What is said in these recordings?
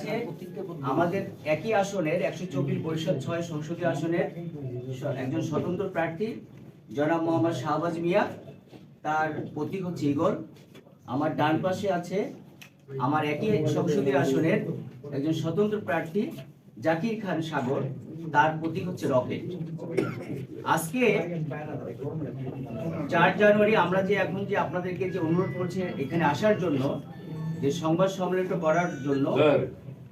হচ্ছে আমাদের একই আসনের একশো চব্বিশ পরিষদ ছয় সংসদীয় আসনের একজন স্বতন্ত্র প্রার্থী জনাব মোহাম্মদ শাহবাজ মিয়া। তার প্রতীক হচ্ছে ইগল আমার ডান পাশে আছে আমার একই সংসদীয় আসনের একজন স্বতন্ত্র প্রার্থী জাকির খান সাগর। তার প্রতীক হচ্ছে রকেট। আজকে চার জানুয়ারি আমরা যে এখন যে আপনাদেরকে যে অনুরোধ করছে এখানে আসার জন্য যে সংবাদ সম্মেলনটা করার জন্য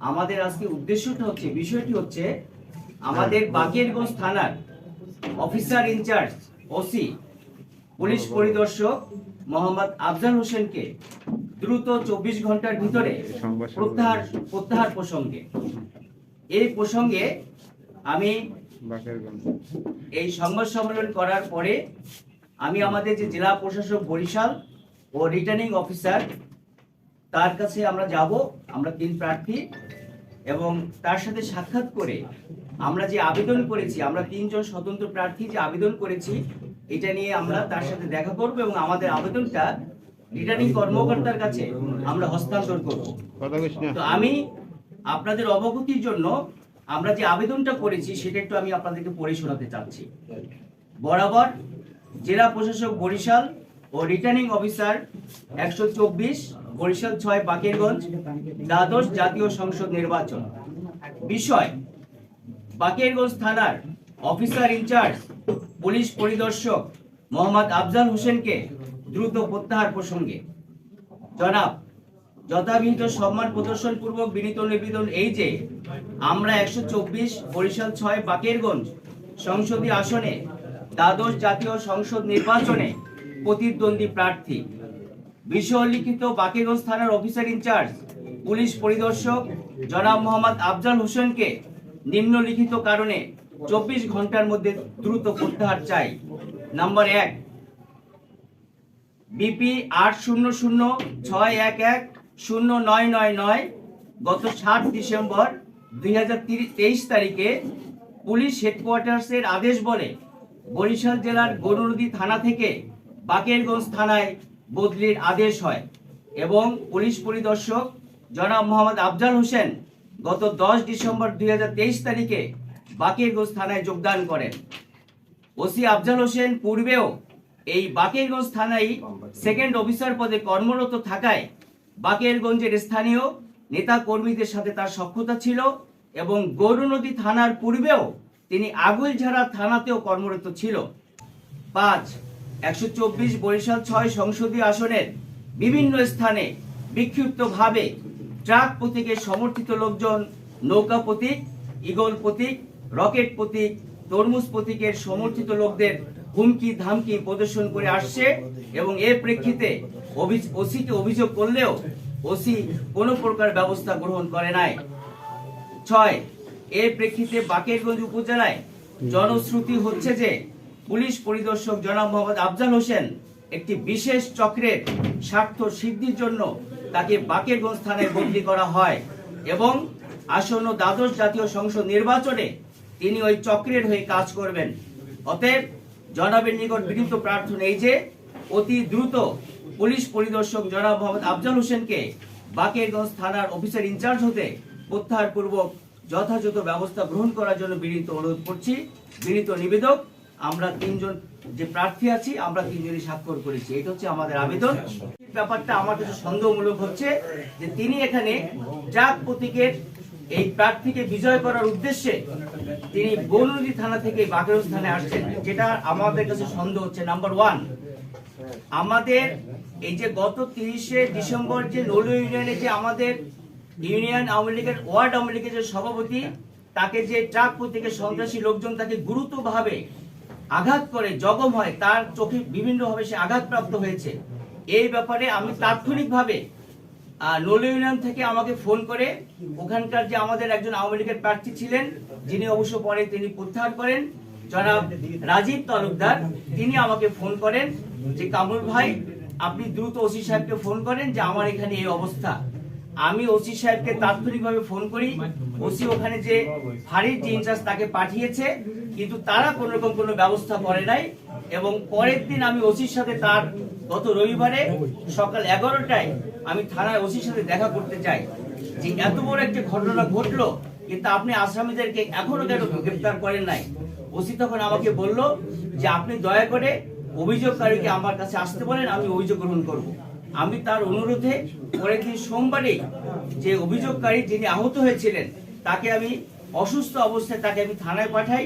আমাদের আজকে উদ্দেশ্যটা হচ্ছে বিষয়টি হচ্ছে আমাদের বাকেরগঞ্জ থানার অফিসার ইনচার্জ ওসি পুলিশ পরিদর্শক মোহাম্মদ আফজাল হোসেনকে দ্রুত চব্বিশ ঘণ্টার ভিতরে প্রত্যাহার প্রত্যাহার প্রসঙ্গে। এই প্রসঙ্গে আমি এই সংবাদ সম্মেলন করার পরে আমি আমাদের যে জেলা প্রশাসক বরিশাল ও রিটার্নিং অফিসার তার কাছে আমরা যাব আমরা তিন প্রার্থী। এবং তার সাথে সাক্ষাৎ করে আমরা যে আবেদন করেছি আমরা তিনজন স্বতন্ত্র প্রার্থী যে আবেদন করেছি এটা নিয়ে আমরা তার সাথে দেখা করব এবং আমাদের আবেদনটা রিটার্নিং কর্মকর্তার কাছে আমরা হস্তান্তর করব। তো আমি আপনাদের অবগতির জন্য আমরা যে আবেদনটা করেছি সেটা একটু আমি আপনাদেরকে পড়ে শোনাতে চাচ্ছি। বরাবর জেলা প্রশাসক বরিশাল ও রিটার্নিং অফিসার একশো চব্বিশ বরিশাল ছয়, বাকেরগঞ্জ, দ্বাদশ জাতীয় সংসদ নির্বাচন। বিষয়, বাকেরগঞ্জ থানার অফিসার ইনচার্জ পুলিশ পরিদর্শক মোহাম্মদ আফজাল হোসেনকে দ্রুত প্রত্যাহার প্রসঙ্গে। জনাব, যথাবিহিত সম্মান প্রদর্শন পূর্বক বিনীত নিবেদন এই যে, আমরা একশো চব্বিশ বরিশাল ছয়, বাকেরগঞ্জ সংসদীয় আসনে দ্বাদশ জাতীয় সংসদ নির্বাচনে প্রতিদ্বন্দ্বী প্রার্থী। লিখিত বাকেরগঞ্জ থানার অফিসার ইনচার্জ, পুলিশ পরিদর্শক জনাব মোহাম্মদ আফজাল হোসেনকে নিম্নলিখিত কারণে চব্বিশ ঘণ্টার মধ্যে দ্রুত প্রত্যাহার চাই। নাম্বার এক, বিপি আট শূন্য শূন্য ছয় এক এক শূন্য নয় নয় নয় গত সাত ডিসেম্বর দুই হাজার তেইশ তারিখে পুলিশ হেডকোয়ার্টার্সের আদেশ বলে বরিশাল জেলার গরুনদী থানা থেকে বাকেরগঞ্জ থানায় বদলির আদেশ হয়। এবং পুলিশ পরিদর্শক জনাব মোহাম্মদ আফজাল হোসেন গত দশ ডিসেম্বর দুই হাজার তেইশ তারিখে বাকেরগঞ্জ থানায় যোগদান করেন। ওসি আফজাল হোসেন পূর্বেও এই বাকেরগঞ্জ থানায় সেকেন্ড অফিসার পদে কর্মরত থাকায় বাকেরগঞ্জের স্থানীয় নেতা কর্মীদের সাথে তার সখ্যতা ছিল এবং গৌরনদী থানার পূর্বেও তিনি আগুলঝাড়া থানাতেও কর্মরত ছিল। পাঁচ একশো চব্বিশ বরিশাল ছয় সংসদীয় আসনের বিভিন্ন স্থানে বিক্ষিপ্তভাবে ট্রাক প্রতীকের সমর্থিত লোকজন, নৌকা প্রতীক ইগল প্রতীক, রকেট প্রতীক, তরমুজ প্রতীকের সমর্থিত লোকদের হুমকি ধামকি প্রদর্শন করে আসছে এবং এর প্রেক্ষিতে ওসিকে অভিযোগ করলেও ওসি কোনো প্রকার ব্যবস্থা গ্রহণ করে নাই। ছয়, এর প্রেক্ষিতে বাকেরগঞ্জ উপজেলায় জনশ্রুতি হচ্ছে যে পুলিশ পরিদর্শক জনাব মোহাম্মদ আফজাল হোসেন একটি বিশেষ চক্রের স্বার্থ সিদ্ধির জন্য তাকে বাকেরগঞ্জ থানায় বদলি করা হয় এবং আসন্ন দ্বাদশ জাতীয় সংসদ নির্বাচনে তিনি ওই চক্রের হয়ে কাজ করবেন। অতএব জনাবের নিকট বিনীত প্রার্থনা এই যে, অতি দ্রুত পুলিশ পরিদর্শক জনাব মোহাম্মদ আফজাল হোসেনকে বাকেরগঞ্জ থানার অফিসার ইনচার্জ হতে প্রত্যাহারপূর্বক যথাযথ ব্যবস্থা গ্রহণ করার জন্য বিনীত অনুরোধ করছি। বিনীত নিবেদক আমরা তিনজন যে প্রার্থী আছি, আমরা তিনজনই স্বাক্ষর করেছি। এটা হচ্ছে আমাদের আবেদন। ব্যাপারটা আমার কাছে সন্দেহমূলক হচ্ছে যে তিনি এখানে ট্রাক প্রতীকের এই প্রার্থীকে বিজয় করার উদ্দেশ্যে তিনি গৌরনদী থানা থেকে বাকেরগঞ্জ স্থানে আসছেন, যেটা আমাদের কাছে সন্দেহ হচ্ছে। নাম্বার ওয়ান আমাদের এই যে গত তিরিশে ডিসেম্বর যে নলু ইউনিয়নে যে আমাদের ইউনিয়ন আওয়ামী লীগের, ওয়ার্ড আওয়ামী লীগের যে সভাপতি, তাকে যে ট্রাক প্রতীকের সন্ত্রাসী লোকজন তাকে গুরুত্বভাবে আঘাত করে জগম হয়, তার চোখে বিভিন্নভাবে সে আঘাতপ্রাপ্ত হয়েছে। এই ব্যাপারে আমি তাৎক্ষণিকভাবে নলু ইউনিয়ন থেকে আমাকে ফোন করে, ওখানকার যে আমাদের একজন আওয়ামী লীগের প্রার্থী ছিলেন, যিনি অবশ্য পরে তিনি প্রত্যাহার করেন, জনাব রাজীব তালুকদার তিনি আমাকে ফোন করেন যে, কামরুল ভাই, আপনি দ্রুত ওসি সাহেবকে ফোন করেন যে, আমার এখানে এই অবস্থা। আমি ওসি সাহেবকে তাৎক্ষণিকভাবে ফোন করি। ওসি ওখানে যে ফাঁড়ির যে ইনচার্জ তাকে পাঠিয়েছে, কিন্তু তারা কোনো রকম কোনো ব্যবস্থা করে নাই। এবং পরের দিন আমি ওসির সাথে তার গত রবিবারে সকাল এগারোটায় আমি থানায় ওসির সাথে দেখা করতে চাই। যে এত বড় একটা ঘটনা ঘটলো, কিন্তু আপনি আসামিদেরকে এখনও কেন গ্রেপ্তার করেন নাই? ওসি তখন আমাকে বলল যে, আপনি দয়া করে অভিযোগকারীকে আমার কাছে আসতে বলেন, আমি অভিযোগ গ্রহণ করব। আমি তার অনুরোধে পরের দিন সোমবারেই যে অভিযোগকারী যিনি আহত হয়েছিলেন, তাকে আমি অসুস্থ অবস্থায় তাকে আমি থানায় পাঠাই।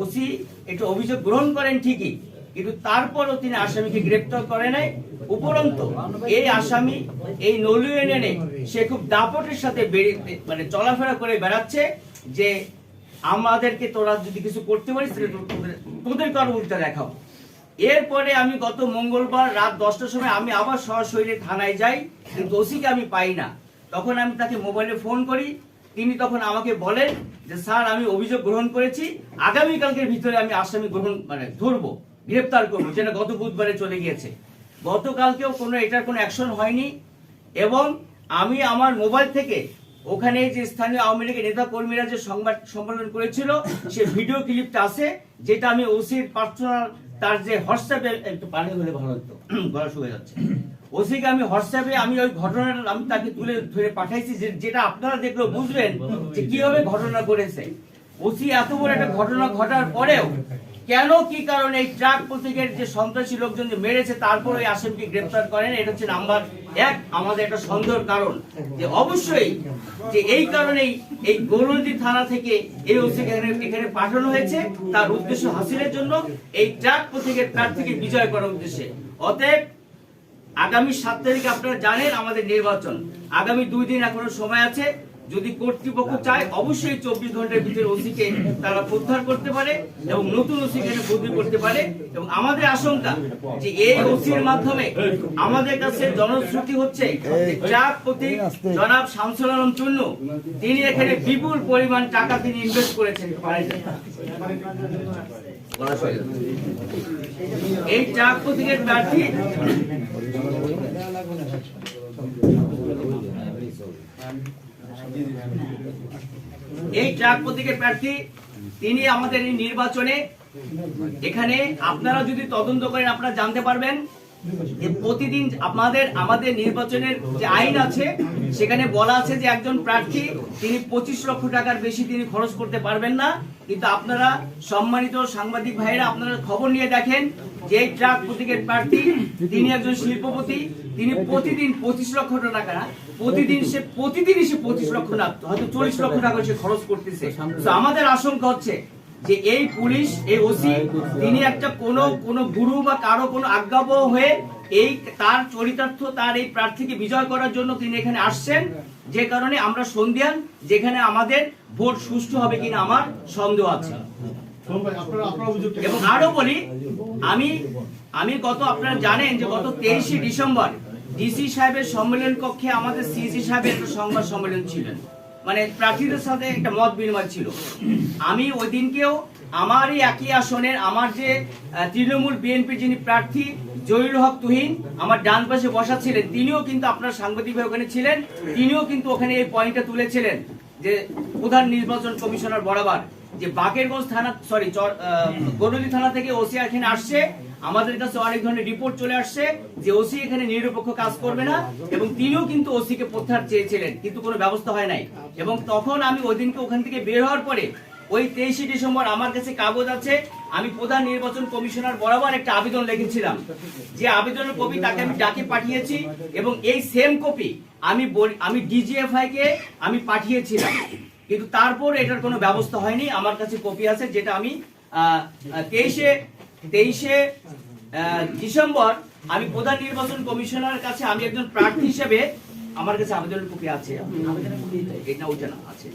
ওসি একটা অভিযোগ গ্রহণ করেন ঠিকই, কিন্তু তারপরও তিনি আসামিকে গ্রেপ্তার করে নাই। উপরন্ত, এই আসামি এই নলু ইউনিয়নে সে খুব দাপটের সাথে মানে চলাফেরা করে বেড়াচ্ছে যে আমাদেরকে তোরা যদি কিছু করতে পারিস তোদের তোদের কারও উল্টা দেখাও। এরপরে আমি গত মঙ্গলবার রাত দশটার সময় আমি আবার সরাসরি থানায় যাই ওসিকে আমি পাই না। তখন আমি তাকে মোবাইলে ফোন করি, তিনি তখন আমাকে বলেন যে, স্যার, আমি অভিযোগ গ্রহণ করেছি, আগামীকালকের ভিতরে আমি আসামি গ্রহণ মানে ধরবো, গ্রেপ্তার করব, যেটা গত বুধবারে চলে গিয়েছে। গতকালকেও কোনো, এটার কোনো অ্যাকশন হয়নি, এবং আমি আমার মোবাইল থেকে ওখানে যে স্থানীয় আওয়ামী লীগের নেতা কর্মীরা যে সংবাদ সম্মেলন করেছিল, সে ভিডিও ক্লিপটা আছে, যেটা আমি ওসির পার্সোনাল তার যে হোয়াটসঅ্যাপে একটু পানি হলে ভালো হতো, গলা শুয়ে যাচ্ছে। ওসিকে আমি হোয়াটসঅ্যাপে আমি ওই ঘটনাটা আমি তাকে তুলে ধরে পাঠাইছি যেটা আপনারা দেখল বুঝবেন যে কীভাবে ঘটনা করেছে ওসি এত বড় একটা ঘটনা ঘটার পরেও কেন কি কারণে এই ট্রাক প্রতীকের যে সন্ত্রাসী লোকজন যে মেরেছে, তারপর ওই আসামিকে গ্রেপ্তার করেন, এটা হচ্ছে নাম্বার এক। আমাদের একটা সন্দেহের কারণ যে অবশ্যই যে এই কারণেই এই গৌরনদী থানা থেকে এই ওসিকে এখানে পাঠানো হয়েছে। তার উদ্দেশ্য হাসিলের জন্য এই ট্রাক প্রতীকের প্রার্থীকে বিজয় করার উদ্দেশ্যে। অতএব আগামী সাত তারিখে আপনারা জানেন আমাদের নির্বাচন। আগামী দুই দিন এখনও সময় আছে। যদি কর্তৃপক্ষ চায়, অবশ্যই চব্বিশ ঘণ্টার ভিতরে ওসিকে তারা প্রত্যাহার করতে পারে এবং নতুন ওসি বদলি করতে পারে। এবং আমাদের আশঙ্কা যে এই ওসির মাধ্যমে আমাদের কাছে জনশ্রুতি হচ্ছে ট্রাক প্রতীক জনাব শামসুল আলম তিনি এখানে বিপুল পরিমাণ টাকা তিনি ইনভেস্ট করেছেন। এই ট্রাক প্রতীকের প্রার্থী এই ট্রাক প্রতীকের প্রার্থী, তিনি আমাদের এই নির্বাচনে, এখানে আপনারা যদি তদন্ত করেন, আপনারা জানতে পারবেন প্রতিদিন আমাদের আমাদের নির্বাচনের যে আইন আছে, সেখানে বলা আছে যে একজন প্রার্থী, তিনি পঁচিশ লক্ষ টাকার বেশি তিনি খরচ করতে পারবেন না। কিন্তু আপনারা সম্মানিত সাংবাদিক ভাইরা আপনারা খবর নিয়ে দেখেন যে ট্রাক প্রতীকের প্রার্থী, তিনি একজন শিল্পপতি, তিনি প্রতিদিন পঁচিশ লক্ষ টাকা না, প্রতিদিন সে, প্রতিদিনই সে পঁচিশ লক্ষ না, হয়তো চল্লিশ লক্ষ টাকা সে খরচ করতেছে। আমাদের আশঙ্কা হচ্ছে যে এই পুলিশ এই ওসি তিনি একটা কোন কোন গুরু বা কারও কোনো আজ্ঞাবহ হয়ে এই তার চরিতার্থ তার এই প্রার্থীকে বিজয় করার জন্য তিনি এখানে আসছেন। যে কারণে আমরা সন্ধিয়ান যেখানে আমাদের ভোট সুষ্ঠু হবে কিনা আমার সন্দেহ আছে। এবং আরও বলি আমি আমি গত আপনারা জানেন যে গত তেইশে ডিসেম্বর ডিসি সাহেবের সম্মেলন কক্ষে আমাদের সিসি সাহেবের একটা সংবাদ সম্মেলন ছিলেন। মানে প্রার্থীদের সাথে একটা মত বিনিময় ছিল। আমি ওই দিনকেও আমারই একই আসনের, আমার যে তৃণমূল বিএনপি যিনি প্রার্থী, জহিরুল হক তুহিন, আমার ডান পাশে বসা ছিলেন, তিনিও কিন্তু আপনার সাংবাদিক ভাই ওখানে ছিলেন, তিনিও কিন্তু ওখানে এই পয়েন্টটা তুলেছিলেন যে প্রধান নির্বাচন কমিশনার বরাবর যে বাকেরগঞ্জ থানা সরি গরুলি থানা থেকে ওসি এখানে আসছে আমাদের কাছে অনেক ধরনের রিপোর্ট চলে আসছে যে ওসি এখানে নিরপেক্ষ কাজ করবে না এবং তিনিও কিন্তু ওসি কে প্রত্যাহার চেয়েছিলেন, কিন্তু কোনো ব্যবস্থা হয় নাই। এবং তখন আমি ওই দিনকে ওখান থেকে বের হওয়ার পরে ওই তেইশে ডিসেম্বর আমার কাছে কাগজ আছে, আমি প্রধান নির্বাচন কমিশনার বরাবর একটা আবেদন লিখেছিলাম। যে আবেদনের কপি তাকে আমি ডাকে পাঠিয়েছি এবং এই সেম কপি আমি আমি ডিজিএফআই কে আমি পাঠিয়েছিলাম। কিন্তু তারপর এটার কোনো ব্যবস্থা হয়নি, আমার কাছে কপি আছে, যেটা আমি তেইশে তেইশে ডিসেম্বর আমি প্রধান নির্বাচন কমিশনার কাছে আমি একজন প্রার্থী হিসেবে আমার কাছে আবেদনের কপি আছে। এটা ওইটা না আছে।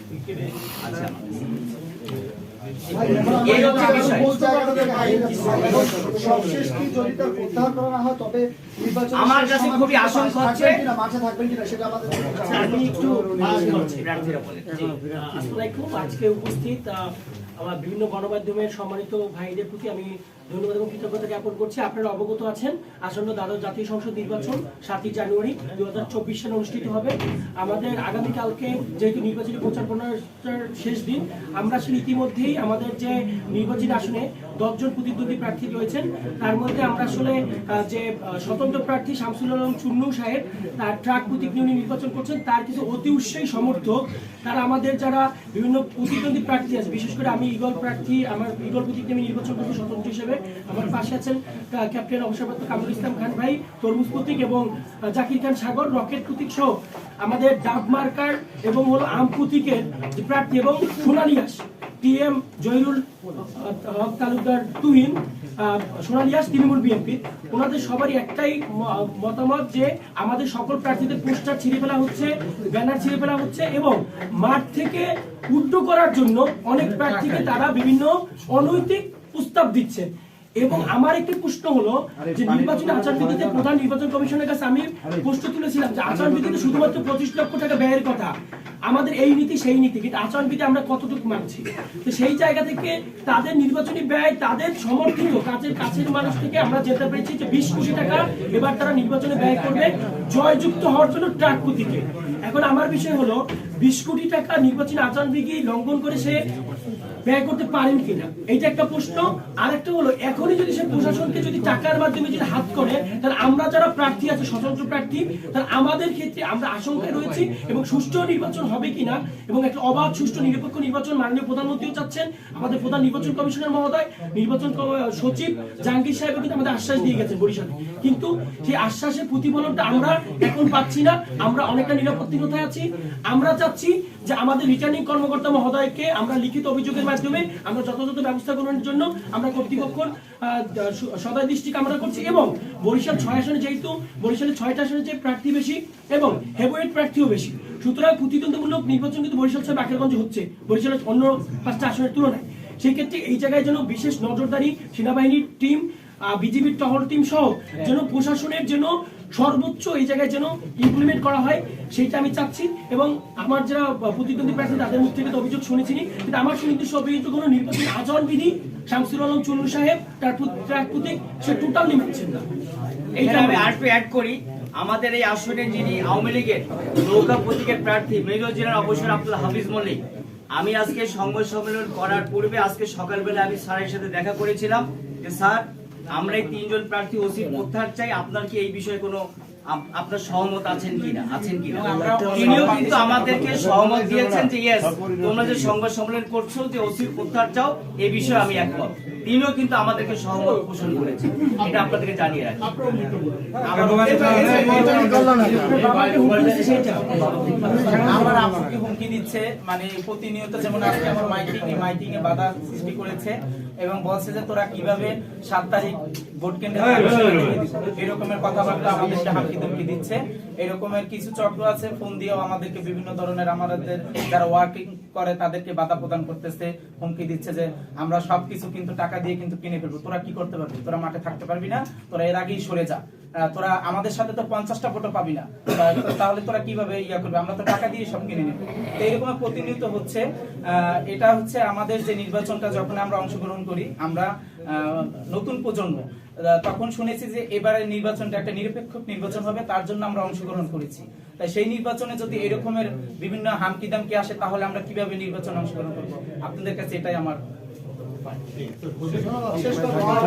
আমার বিভিন্ন গণমাধ্যমের সম্মানিত ভাইদের প্রতি আমি ধন্যবাদ এবং কৃতজ্ঞতা জ্ঞাপন করছি। আপনারা অবগত আছেন, আসন্ন দ্বাদশ জাতীয় সংসদ নির্বাচন, সাতই জানুয়ারি দু হাজার চব্বিশ সালে অনুষ্ঠিত হবে। আমাদের আগামীকালকে যেহেতু নির্বাচনী প্রচার প্রচার শেষ দিন, আমরা আসলে ইতিমধ্যেই আমাদের যে নির্বাচনী আসনে দশজন প্রতিদ্বন্দ্বী প্রার্থী রয়েছেন, তার মধ্যে আমরা আসলে যে স্বতন্ত্র প্রার্থী শামসুল আলম চুন্নু সাহেব, তার ট্রাক প্রতীক নিয়ে নির্বাচন করছেন, তার কিছু অতি উৎসাহী সমর্থক, তারা আমাদের যারা বিভিন্ন প্রতিদ্বন্দ্বী প্রার্থী আছে, বিশেষ করে আমি ইগল প্রার্থী, আমার ইগল প্রতীক নিয়ে নির্বাচন করছি স্বতন্ত্র হিসেবে আমার পাশে আছেন ক্যাপ্টেন অবসরপ্রাপ্ত কামরুল ইসলাম খান ভাই, তরমুজ প্রতীক এবং জাকির খান সাগর, রকেট প্রতীক সহ আমাদের ডাব মার্কার এবং হলো আম প্রতীকের প্রার্থী এবং সোনালিয়াস টিএম জহিরুল হক তালুকদার তুহিন সোনালিয়াস তৃণমূল বিএনপি। ওনাদের সবারই একটাই মতামত যে আমাদের সকল প্রার্থীদের পোস্টার ছিঁড়ে ফেলা হচ্ছে, ব্যানার ছিঁড়ে ফেলা হচ্ছে এবং মাঠ থেকে উড্ডু করার জন্য অনেক প্রার্থীকে তারা বিভিন্ন অনৈতিক প্রস্তাব দিচ্ছেন। এবং আমার একটি প্রশ্ন হলো যে নির্বাচনী আচরণবিধিতে প্রধান নির্বাচন কমিশনের কাছে আমি প্রশ্ন তুলেছিলাম যে আচরণবিধিতে শুধুমাত্র পঁচিশ লক্ষ টাকা ব্যয়ের কথা। আমাদের এই নীতি সেই নীতি কিন্তু আচরণবিধি আমরা কতটুকু মানছি? তো সেই জায়গা থেকে তাদের নির্বাচনী ব্যয় তাদের সমর্থিত কাছের কাছের মানুষ থেকে আমরা যেতে পেরেছি যে বিশ কোটি টাকা এবার তারা নির্বাচনে ব্যয় করবে জয়যুক্ত হওয়ার জন্য ট্রাক প্রতীকে। এখন আমার বিষয় হলো বিশ কোটি টাকা নির্বাচনী আচরণবিধি লঙ্ঘন করে সে ব্যয় করতে পারেন কিনা? এইটা একটা প্রশ্ন। আর একটা হলো, এখনই যদি সে প্রশাসনকে যদি টাকার মাধ্যমে যদি হাত করে, তাহলে আমরা যারা প্রার্থী আছে, স্বতন্ত্র প্রার্থী, তাহলে আমাদের ক্ষেত্রে আমরা আশঙ্কায় রয়েছি এবং সুষ্ঠু নির্বাচন হবে কিনা এবং একটা অবাধ, সুষ্ঠু, নিরপেক্ষ নির্বাচন মাননীয় প্রধানমন্ত্রীও চাচ্ছেন। আমাদের প্রধান নির্বাচন কমিশনার মহোদয়, নির্বাচন সচিব জাহাঙ্গীর সাহেব কিন্তু আমাদের আশ্বাস দিয়ে গেছেন বরিশালে। কিন্তু সেই আশ্বাসের প্রতিফলনটা আমরা এখন পাচ্ছি না। আমরা অনেকটা নিরাপত্তিহীনতায় আছি। আমরা চাচ্ছি যে আমাদের রিটার্নিং কর্মকর্তা মহোদয়কে আমরা লিখিত অভিযোগের মাধ্যমে আমরা যথাযথ ব্যবস্থা গ্রহণের জন্য আমরা কর্তৃপক্ষর সদয় দৃষ্টি কামনা করছি এবং বরিশাল ছয় আসনে যেহেতু, বরিশালের ছয়টা আসনে যে প্রার্থী বেশি এবং হেভোয়েট প্রার্থীও বেশি। সুতরাং প্রতিদ্বন্দ্বমূলক নির্বাচন কিন্তু বরিশাল ছয় বাকেরগঞ্জ হচ্ছে, বরিশালের অন্য পাঁচটা আসনের তুলনায়। সেক্ষেত্রে এই জায়গায় যেন বিশেষ নজরদারি সেনাবাহিনীর টিম বিজিবির টহল টিম সহ যেন প্রশাসনের যেন সর্বোচ্চ এই জায়গায় যেন ইমপ্লিমেন্ট করা হয় সেইটা আমি চাচ্ছি। এবং আমার যারা প্রতিদ্বন্দ্বী প্রার্থী তাদের মুখ থেকে তো অভিযোগ শুনেছি কিন্তু আমার সুনির্দিষ্ট অভিযোগ কোনো নির্বাচনী আচরণ বিধি শামসুল আলম চুন্নু সাহেব তার প্রতি- প্রতীক সে টোটালি মানছেন না এইটা আমি আমি আরেকটু অ্যাড করি আমাদের এই আসনে যিনি আওয়ামী লীগের নৌকা প্রতীকের প্রার্থী মেজর জেনারেল অবসর আব্দুল হাফিজ মল্লিক আমি আজকে সংবাদ সম্মেলন করার পূর্বে আজকে সকালবেলা আমি স্যারের সাথে দেখা করেছিলাম যে স্যার আমরা এই তিনজন প্রার্থী ওসি প্রত্যাহার চাই? আপনার কি এই বিষয়ে কোনো আপনার সহমত আছেন কিনা? আছেন কিনা? তিনিও কিন্তু আমাদেরকে সহমত দিয়েছেন যে ইয়েস তোমরা যে সংবাদ সম্মেলন করছ যে ওসি প্রত্যাহার চাও এই বিষয়ে আমি একমত। তিনিও কিন্তু আমাদেরকে সহমত পোষণ করেছেন। এটা আপনাদেরকে জানিয়ে রাখি। আমার হুমকি দিচ্ছে মানে প্রতিনিয়ত যেমন আজকে আমার মাইকিং এ মাইকিং এ বাধা সৃষ্টি করেছে এবং বলছে যে তোরা কীভাবে সাত তারিখ ভোট কেন্দ্রে এরকমের কথাবার্তা আমাদেরকে হামকি ধমকি দিচ্ছে। এরকমের কিছু চক্র আছে ফোন দিয়েও আমাদেরকে বিভিন্ন ধরনের আমাদের যারা ওয়ার্কিং করে তাদেরকে বাধা প্রদান করতেছে হুমকি দিচ্ছে যে আমরা সবকিছু কিন্তু টাকা দিয়ে কিন্তু কিনে ফেলব। তোরা কি করতে পারবি? তোরা মাঠে থাকতে পারবি না, তোরা এর আগেই সরে যা। তোরা আমাদের সাথে তো পঞ্চাশটা ভোটও পাবি না। তাহলে তোরা কীভাবে ইয়া করবে? আমরা তো টাকা দিয়ে সব কিনে নেব। তো এরকম প্রতিনিয়ত হচ্ছে এটা হচ্ছে আমাদের যে নির্বাচনটা যখন আমরা অংশগ্রহণ করি, আমরা নতুন প্রজন্ম তখন শুনেছি যে এবারের নির্বাচনটা একটা নিরপেক্ষ নির্বাচন হবে, তার জন্য আমরা অংশগ্রহণ করেছি। তাই সেই নির্বাচনে যদি এরকমের বিভিন্ন হামকি দামকি আসে, তাহলে আমরা কীভাবে নির্বাচনে অংশগ্রহণ করব? আপনাদের কাছে এটাই আমার শেষ কথা